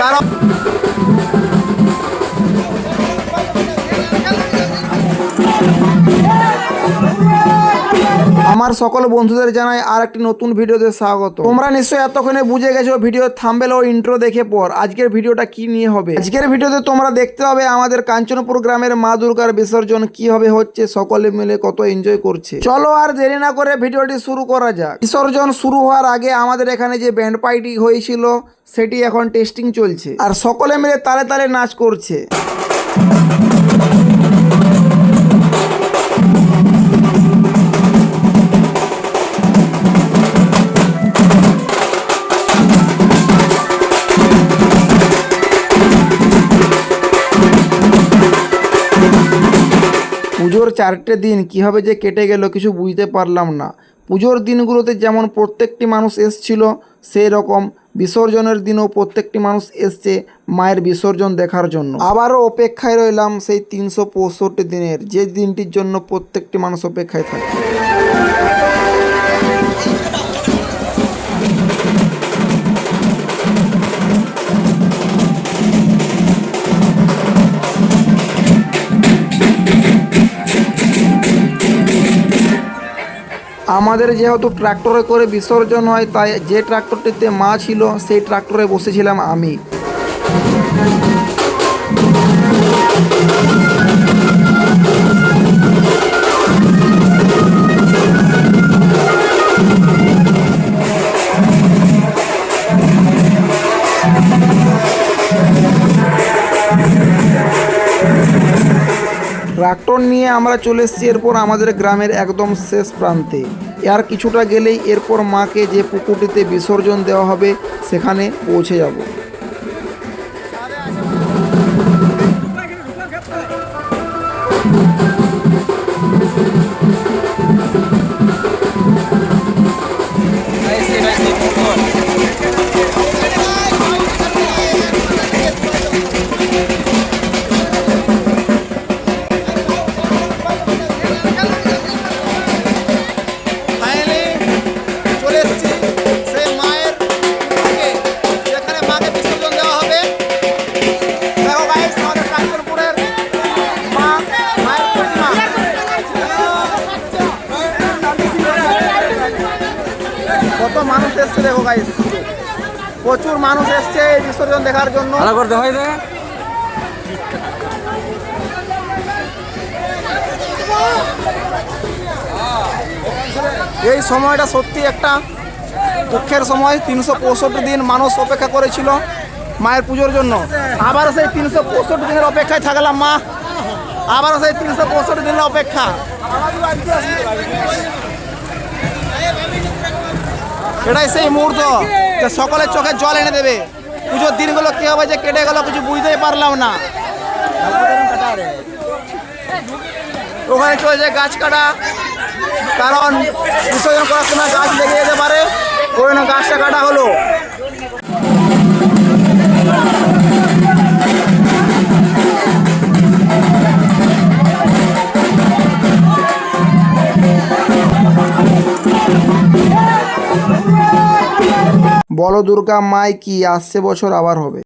কারণ আমার সকল বন্ধুদের জানাই আর একটি নতুন ভিডিওতে স্বাগত। তোমরা নিশ্চয়ই এতক্ষণে বুঝে গেছো ভিডিও থাম্বেল ও ইন্ট্রো দেখে পর আজকের ভিডিওটা কি নিয়ে হবে। আজকের ভিডিওতে তোমরা দেখতে হবে আমাদের কাঞ্চনপুর গ্রামের মা দুর্গার বিসর্জন কীভাবে হচ্ছে, সকলে মিলে কত এনজয় করছে। চলো আর দেরি না করে ভিডিওটি শুরু করা যাক। বিসর্জন শুরু হওয়ার আগে আমাদের এখানে যে ব্যান্ড পার্টি হয়েছিল, সেটি এখন টেস্টিং চলছে। আর সকলে মিলে তালে তালে নাচ করছে। পুজোর চারটে দিন কীভাবে যে কেটে গেল কিছু বুঝতে পারলাম না। পুজোর দিনগুলোতে যেমন প্রত্যেকটি মানুষ এসছিল সেই রকম বিসর্জনের দিনও প্রত্যেকটি মানুষ এসছে মায়ের বিসর্জন দেখার জন্য। আবারও অপেক্ষায় রইলাম সেই তিনশো পঁয়ষট্টি দিনের, যে দিনটির জন্য প্রত্যেকটি মানুষ অপেক্ষায় থাকে। আমাদের যেহেতু ট্র্যাক্টরে করে বিসর্জন হয়, তাই যে ট্র্যাক্টরটিতে মা ছিল, সেই ট্র্যাক্টরে বসেছিলাম আমি। ট্রাক্টর নিয়ে আমরা চলে এসেছি এরপর আমাদের গ্রামের একদম শেষ প্রান্তে। আর কিছুটা গেলেই এরপর মাকে যে পুকুরটিতে বিসর্জন দেওয়া হবে, সেখানে পৌঁছে যাব। কত মানুষ এসছে দেখো গাইস প্রচুর মানুষ এসছে এই বিসর্জন দেখার জন্য। ভালো হয় এই সময়টা সত্যি একটা দুঃখের সময় তিনশো পঁয়ষট্টি দিন মানুষ অপেক্ষা করেছিল মায়ের পুজোর জন্য। আবার সেই তিনশো পঁয়ষট্টি দিনের অপেক্ষায় থাকলাম মা। আবার সেই তিনশো পঁয়ষট্টি দিনের অপেক্ষা। এটাই সেই মুহূর্ত যে সকলের চোখে জল এনে দেবে। পুজোর দিনগুলো কী হবে যে কেটে গেল কিছু বুঝতেই পারলাম না। ওখানে চলছে গাছ কাটা, কারণ বিসর্জন করার সময় গাছ লেগে যেতে পারে। ওই গাছটা কাটা হলো। বলো দুর্গা মাই কি? আসছে বছর আবার হবে।